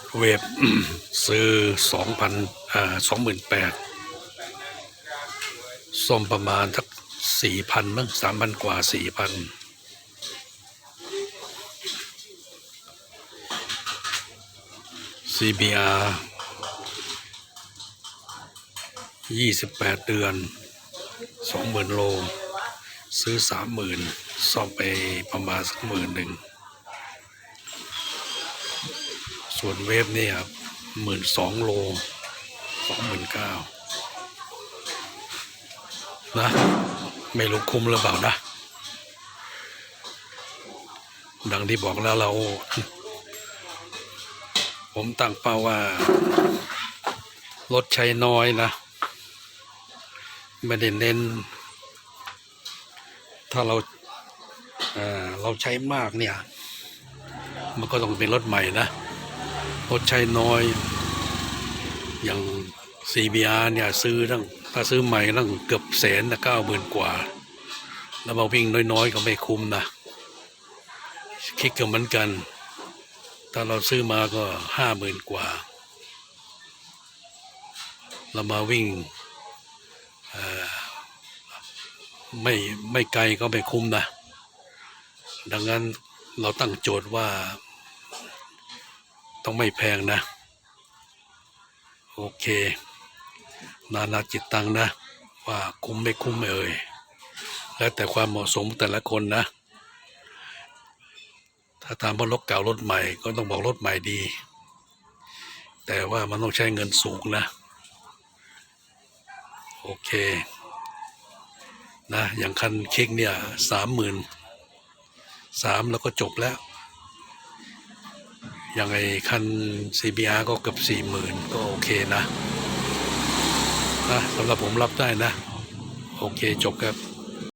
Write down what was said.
ถเวฟซื้อสองพันอ่าสองหมื่นแปดซ่อมประมาณสักสี่พันมั้งสามพันกว่าสี่พันซีบีอาร์ยี่สิบแปดเดือนสองหมื่นโล ซื้อสามหมื่นซ่อมไปประมาณสักหมื่นหนึ่ง ส่วนเวฟเนี่ยหมื่นสองโลสองหมื่นเก้านะ ไม่รู้คุ้มหรือเปล่านะ ดังที่บอกแล้วเรา ผมตั้งเป้าว่า รถใช้น้อยนะ ไม่ได้เน้น ถ้าเราเเราใช้มากเนี่ย มันก็ต้องเป็นรถใหม่นะ รถใช้น้อย อย่าง CBR เนี่ยซื้อตั้งถ้าซื้อใหม่ตั้งเกือบแสนนะเก้าหมื่นกว่า แล้วมาวิ่งน้อยๆ ก็ไม่คุ้มนะคิดก็เหมือนกัน ถ้าเราซื้อมาก็ห้าหมื่นกว่า เรามาวิ่งไม่ไม่ไกลก็ไม่คุ้มนะ ดังนั้นเราตั้งโจทย์ว่า ต้องไม่แพงนะ โอเค นานาจิตตังนะ ว่าคุ้มไม่คุ้มเอ่ยแล้วแต่ความเหมาะสมแต่ละคนนะ ถ้าตามว่ารถเก่ารถใหม่ก็ต้องบอกรถใหม่ดี แต่ว่ามันต้องใช้เงินสูงนะ โอเค นะ อย่างคันเคิกเนี่ยสามหมื่นสามแล้วก็จบแล้ว อย่างไอคัน CBR ก็เกือบสี่หมื่นก็โอเคนะนะสำหรับผมรับได้นะ โอเคจบครับ